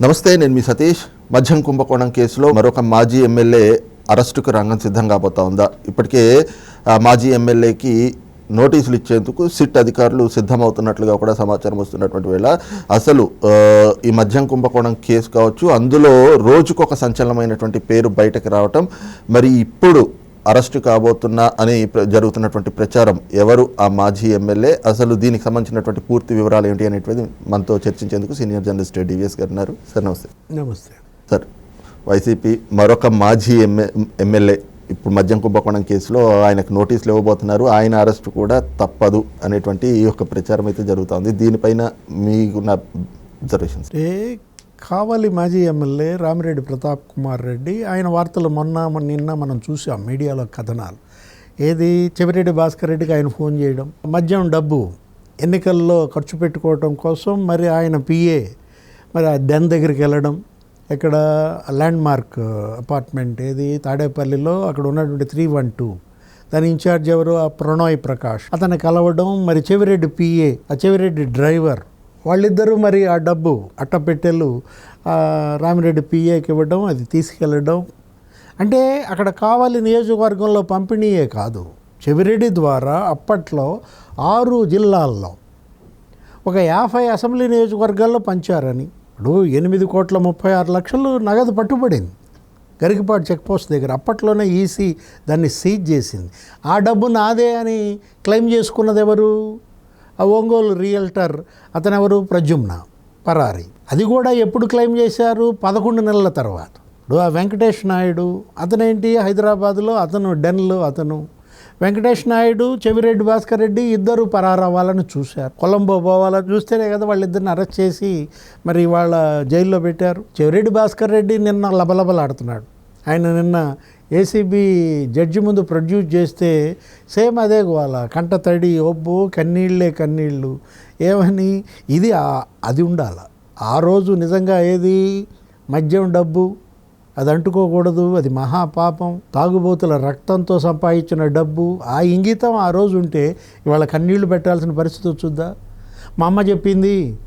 నమస్తే నేను మీ సతీష్. మధ్యం కుంభకోణం కేసులో మరొక మాజీ ఎమ్మెల్యే అరెస్టుకు రంగం సిద్ధం కాబోతా ఉందా? ఇప్పటికే మాజీ ఎమ్మెల్యేకి నోటీసులు ఇచ్చేందుకు సిట్ అధికారులు సిద్ధమవుతున్నట్లుగా కూడా సమాచారం వస్తున్నటువంటి వేళ అసలు ఈ మద్యం కుంభకోణం కేసు కావచ్చు అందులో రోజుకొక సంచలనమైనటువంటి పేరు బయటకు రావటం మరి ఇప్పుడు అరెస్టు కాబోతున్నా అని జరుగుతున్నటువంటి ప్రచారం ఎవరు? ఆ మాజీ ఎమ్మెల్యే. అసలు దీనికి సంబంధించినటువంటి పూర్తి వివరాలు ఏంటి అనేటువంటిది మనతో చర్చించేందుకు సీనియర్ జర్నలిస్ట్ డివిఎస్ గారు ఉన్నారు. సార్ నమస్తే. నమస్తే. సార్ వైసీపీ మరొక మాజీ ఎమ్మె ఎమ్మెల్యే. ఇప్పుడు మద్యం కుంభకోణం కేసులో ఆయనకు నోటీసులు ఇవ్వబోతున్నారు. ఆయన అరెస్ట్ కూడా తప్పదు అనేటువంటి ఈ యొక్క ప్రచారం అయితే జరుగుతోంది. దీనిపైన మీకున్న అబ్జర్వేషన్స్. కావలి మాజీ ఎమ్మెల్యే రామిరెడ్డి ప్రతాప్ కుమార్ రెడ్డి ఆయన వార్తలు మొన్న నిన్న మనం చూసాం మీడియాలో కథనాలు. ఏది? చెవిరెడ్డి భాస్కర్ రెడ్డికి ఆయన ఫోన్ చేయడం. మద్యం డబ్బు ఎన్నికల్లో ఖర్చు పెట్టుకోవడం కోసం మరి ఆయన పిఏ మరి ఆ డెన్ దగ్గరికి వెళ్ళడం. ఇక్కడ ల్యాండ్ మార్క్ అపార్ట్మెంట్ ఏది? తాడేపల్లిలో అక్కడ ఉన్నటువంటి త్రీ వన్ టూ. దాని ఇన్ఛార్జ్ ఎవరు? ఆ ప్రణోయ్ ప్రకాష్. అతన్ని కలవడం మరి చెవిరెడ్డి పిఏ ఆ చెవిరెడ్డి డ్రైవర్ వాళ్ళిద్దరూ మరి ఆ డబ్బు అట్టపెట్టెలు రామిరెడ్డి పిఏకి ఇవ్వడం అది తీసుకెళ్ళడం. అంటే అక్కడ కావాలి నియోజకవర్గంలో పంపిణీయే కాదు. చెవిరెడ్డి ద్వారా అప్పట్లో ఆరు జిల్లాల్లో ఒక యాభై అసెంబ్లీ నియోజకవర్గాల్లో పంచారని. ఇప్పుడు ఎనిమిది కోట్ల ముప్పై ఆరు లక్షలు నగదు పట్టుబడింది. గరికపాటు చెక్ పోస్ట్ దగ్గర అప్పట్లోనే ఈసీ దాన్ని సీజ్ చేసింది. ఆ డబ్బు నాదే అని క్లెయిమ్ చేసుకున్నది ఎవరు? ఒంగోలు రియల్టర్ అతను ఎవరు ప్రజుమ్న పరారి. అది కూడా ఎప్పుడు క్లెయిమ్ చేశారు? పదకొండు నెలల తర్వాత. ఇప్పుడు ఆ వెంకటేష్ నాయుడు అతనేంటి? హైదరాబాద్లో అతను డెన్లో అతను. వెంకటేష్ నాయుడు చెవిరెడ్డి భాస్కర్ రెడ్డి ఇద్దరు పరారవ్వాలని చూశారు. కొలంబో పోవాలని చూస్తేనే కదా వాళ్ళిద్దరిని అరెస్ట్ చేసి మరి వాళ్ళ జైల్లో పెట్టారు. చెవిరెడ్డి భాస్కర్ రెడ్డి నిన్న లబలబలాడుతున్నాడు. ఆయన నిన్న ఏసీబీ జడ్జి ముందు ప్రొడ్యూస్ చేస్తే సేమ్ అదే గోల కంట తడి ఒబ్బు కన్నీళ్ళే కన్నీళ్ళు. ఏమని? ఇది అది ఉండాలి. ఆ రోజు నిజంగా ఏది? మద్యం డబ్బు. అది అంటుకోకూడదు. అది మహాపాపం. తాగుబోతుల రక్తంతో సంపాదించిన డబ్బు. ఆ ఇంగితం ఆ రోజు ఉంటే ఇవాళ కన్నీళ్ళు పెట్టాల్సిన పరిస్థితి వచ్చుద్దా? మా అమ్మ చెప్పింది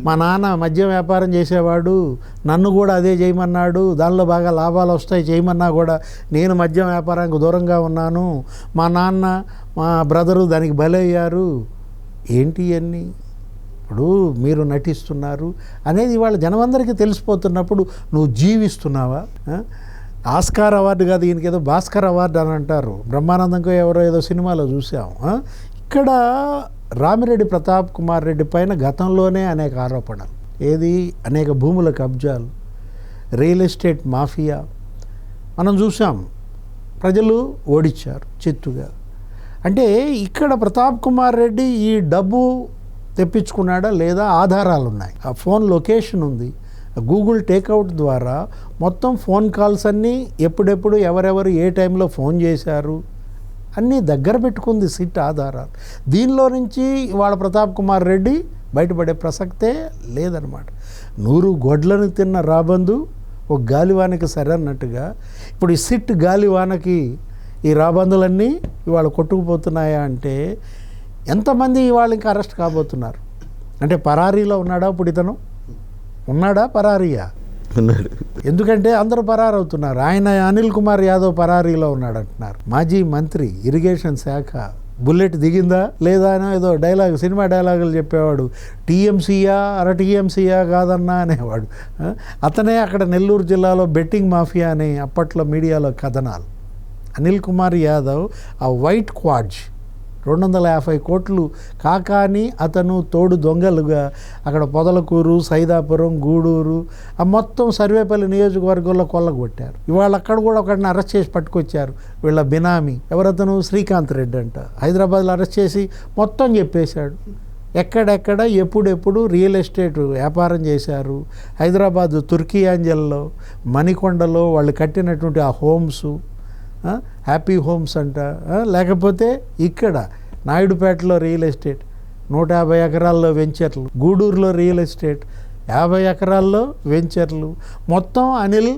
మా నాన్న మద్యం వ్యాపారం చేసేవాడు నన్ను కూడా అదే చేయమన్నాడు దానిలో బాగా లాభాలు వస్తాయి చేయమన్నా కూడా నేను మద్యం వ్యాపారానికి దూరంగా ఉన్నాను. మా నాన్న మా బ్రదరు దానికి బలయ్యారు. ఏంటి ఇవన్నీ ఇప్పుడు మీరు నటిస్తున్నారు అనేది ఇవాళ జనమందరికీ తెలిసిపోతున్నప్పుడు నువ్వు జీవిస్తున్నావా? ఆస్కార్ అవార్డు కాదు ఈయనకి ఏదో భాస్కర్ అవార్డు అని అంటారు. బ్రహ్మానందంకో ఎవరో ఏదో సినిమాలో చూసాం. ఇక్కడ రామిరెడ్డి ప్రతాప్ కుమార్ రెడ్డి పైన గతంలోనే అనేక ఆరోపణలు. ఏది? అనేక భూముల కబ్జాలు రియల్ ఎస్టేట్ మాఫియా. మనం చూసాం ప్రజలు ఓడించారు చిత్తుగా. అంటే ఇక్కడ ప్రతాప్ కుమార్ రెడ్డి ఈ డబ్బు తెప్పించుకున్నాడా లేదా ఆధారాలు ఉన్నాయి ఆ ఫోన్ లొకేషన్ ఉంది. గూగుల్ టేక్అవుట్ ద్వారా మొత్తం ఫోన్ కాల్స్ అన్నీ ఎప్పుడెప్పుడు ఎవరెవరు ఏ టైంలో ఫోన్ చేశారు? అన్నీ దగ్గర పెట్టుకుంది సిట్ ఆధారాలు. దీనిలో నుంచి వాళ్ళ ప్రతాప్ కుమార్ రెడ్డి బయటపడే ప్రసక్తే లేదనమాట. నూరు గొడ్లను తిన్న రాబందు ఒక గాలివానకి సరన్నట్టుగా ఇప్పుడు ఈ సిట్ గాలివానకి ఈ రాబందులన్నీ ఇవాళ కొట్టుకుపోతున్నాయా అంటే ఎంతమంది ఇవాళ ఇంకా అరెస్ట్ కాబోతున్నారు? అంటే పరారీలో ఉన్నాడా ఇప్పుడు ఇతను? ఉన్నాడా పరారీయా? ఉన్నాడు ఎందుకంటే అందరూ పరారవుతున్నారు. ఆయన అనిల్ కుమార్ యాదవ్ పరారీలో ఉన్నాడు అంటున్నారు మాజీ మంత్రి ఇరిగేషన్ శాఖ బుల్లెట్ దిగిందా లేదా అని ఏదో డైలాగ్ సినిమా డైలాగులు చెప్పేవాడు. టీఎంసీయా అర టీఎంసీయా కాదన్నా అనేవాడు. అతనే అక్కడ నెల్లూరు జిల్లాలో బెట్టింగ్ మాఫియా అని అప్పట్లో మీడియాలో కథనాలు. అనిల్ కుమార్ యాదవ్ ఆ వైట్ క్వాడ్జ్ రెండు వందల యాభై కోట్లు కాకాని అతను తోడు దొంగలుగా అక్కడ పొదలకూరు సైదాపురం గూడూరు ఆ మొత్తం సర్వేపల్లి నియోజకవర్గంలో కొల్లగొట్టారు. ఇవాళ అక్కడ కూడా ఒకడిని అరెస్ట్ చేసి పట్టుకొచ్చారు వీళ్ళ బినామీ. ఎవరతను? శ్రీకాంత్ రెడ్డి అంట. హైదరాబాద్లో అరెస్ట్ చేసి మొత్తం చెప్పేశాడు. ఎక్కడెక్కడ ఎప్పుడెప్పుడు రియల్ ఎస్టేట్ వ్యాపారం చేశారు. హైదరాబాద్ తుర్కియాంజల్లో మణికొండలో వాళ్ళు కట్టినటువంటి ఆ హోమ్స్ హ్యాపీ హోమ్స్ అంట. లేకపోతే ఇక్కడ నాయుడుపేటలో రియల్ ఎస్టేట్ నూట యాభై ఎకరాల్లో వెంచర్లు గూడూరులో రియల్ ఎస్టేట్ యాభై ఎకరాల్లో వెంచర్లు మొత్తం అనిల్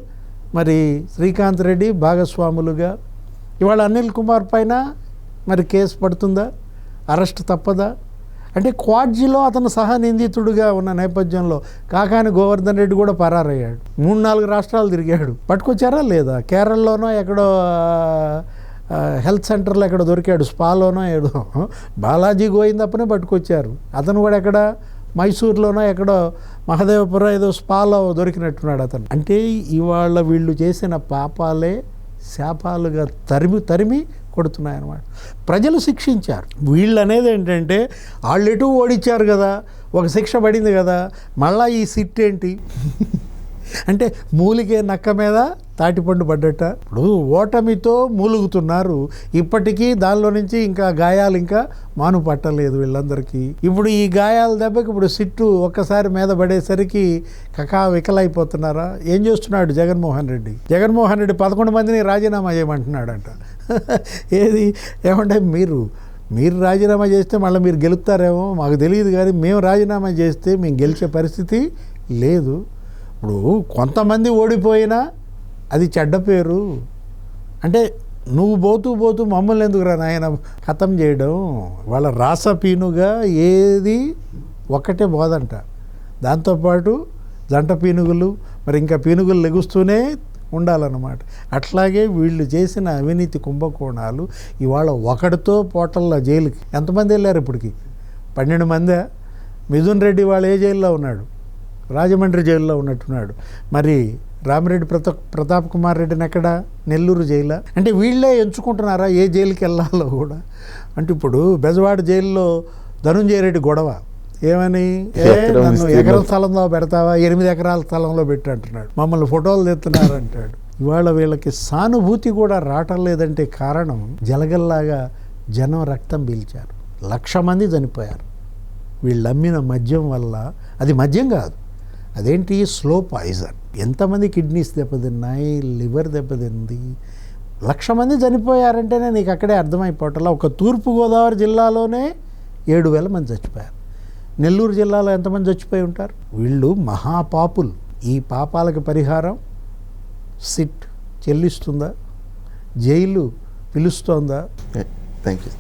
మరి శ్రీకాంత్ రెడ్డి భాగస్వాములుగా. ఇవాళ అనిల్ కుమార్ పైన మరి కేసు పడుతుందా? అరెస్ట్ తప్పదా? అంటే క్వాడ్జీలో అతను సహా నిందితుడుగా ఉన్న నేపథ్యంలో కాకాని గోవర్ధన్ రెడ్డి కూడా పరారయ్యాడు. మూడు నాలుగు రాష్ట్రాలు తిరిగాడు. పట్టుకొచ్చారా లేదా? కేరళలోనో ఎక్కడో హెల్త్ సెంటర్లో ఎక్కడ దొరికాడు. స్పాలోనో ఏదో. బాలాజీ గోవిందప్పనే పట్టుకొచ్చారు. అతను కూడా ఎక్కడ? మైసూర్లోనో ఎక్కడో మహదేవపురం ఏదో స్పాలో దొరికినట్టున్నాడు అతను. అంటే ఇవాళ వీళ్ళు చేసిన పాపాలే శాపాలుగా తరిమి తరిమి కొడుతున్నాయి అన్నమాట ప్రజలు శిక్షించారు. వీళ్ళు అనేది ఏంటంటే వాళ్ళు ఎటు ఓడిచ్చారు కదా ఒక శిక్ష పడింది కదా మళ్ళా ఈ సిట్ ఏంటి? అంటే మూలిగే నక్క మీద తాటిపండు పడ్డట. ఇప్పుడు ఓటమితో మూలుగుతున్నారు. ఇప్పటికీ దానిలో నుంచి ఇంకా గాయాలు ఇంకా మాను పట్టలేదు వీళ్ళందరికీ. ఇప్పుడు ఈ గాయాల దెబ్బకి ఇప్పుడు సిట్టు ఒక్కసారి మీద పడేసరికి కకా వికలైపోతున్నారా? ఏం చేస్తున్నాడు జగన్మోహన్ రెడ్డి? జగన్మోహన్ రెడ్డి పదకొండు మందిని రాజీనామా చేయమంటున్నాడంట. ఏది? ఏమంటే మీరు మీరు రాజీనామా చేస్తే మళ్ళీ మీరు గెలుపుతారేమో మాకు తెలియదు కానీ మేము రాజీనామా చేస్తే మేము గెలిచే పరిస్థితి లేదు. ఇప్పుడు కొంతమంది ఓడిపోయినా అది చెడ్డ పేరు. అంటే నువ్వు పోతూ పోతూ మమ్మల్ని ఎందుకురా నాయన ఖతం చేయడం? వాళ్ళ రాసపీనుగా ఏది ఒక్కటే బోధంట దాంతోపాటు జంట పీనుగులు మరి ఇంకా పీనుగులు లెగుస్తూనే ఉండాలన్నమాట. అట్లాగే వీళ్ళు చేసిన అవినీతి కుంభకోణాలు ఇవాళ ఒకటితో పోటల్లో జైలుకి. ఎంతమంది వెళ్ళారు ఇప్పటికి? పన్నెండు మందే? మిథున్ రెడ్డి వాళ్ళు ఏ జైల్లో ఉన్నాడు? రాజమండ్రి జైల్లో ఉన్నట్టున్నాడు. మరి రామిరెడ్డి ప్రత ప్రతాప్ కుమార్ రెడ్డిని ఎక్కడ? నెల్లూరు జైలా? అంటే వీళ్ళే ఎంచుకుంటున్నారా? ఏ జైలుకి వెళ్ళాలో కూడా. అంటే ఇప్పుడు బెజవాడ జైల్లో ధనుంజయ రెడ్డి గొడవ. ఏమని? ఏ నన్ను. ఎకరం స్థలంలో పెడతావా? ఎనిమిది ఎకరాల స్థలంలో పెట్టు అంటున్నాడు. మమ్మల్ని ఫోటోలు తెస్తున్నారు అంటాడు ఇవాళ వీళ్ళకి సానుభూతి కూడా రావటం లేదంటే కారణం జలగల్లాగా జనం రక్తం పీల్చారు. లక్ష మంది చనిపోయారు. వీళ్ళు అమ్మిన మద్యం వల్ల అది మద్యం కాదు అదేంటి? Slow poison. ఎంతమంది కిడ్నీస్ దెబ్బతిన్నాయి లివర్ దెబ్బతింది లక్ష మంది చనిపోయారంటేనే నీకు అక్కడే అర్థమైపోవటంలో. ఒక తూర్పుగోదావరి జిల్లాలోనే ఏడు వేల మంది చచ్చిపోయారు. నెల్లూరు జిల్లాలో ఎంతమంది చచ్చిపోయి ఉంటారు? వీళ్ళు మహాపాపులు. ఈ పాపాలకు పరిహారం సిట్ చెల్లిస్తుందా? జైలు పిలుస్తోందా? Thank you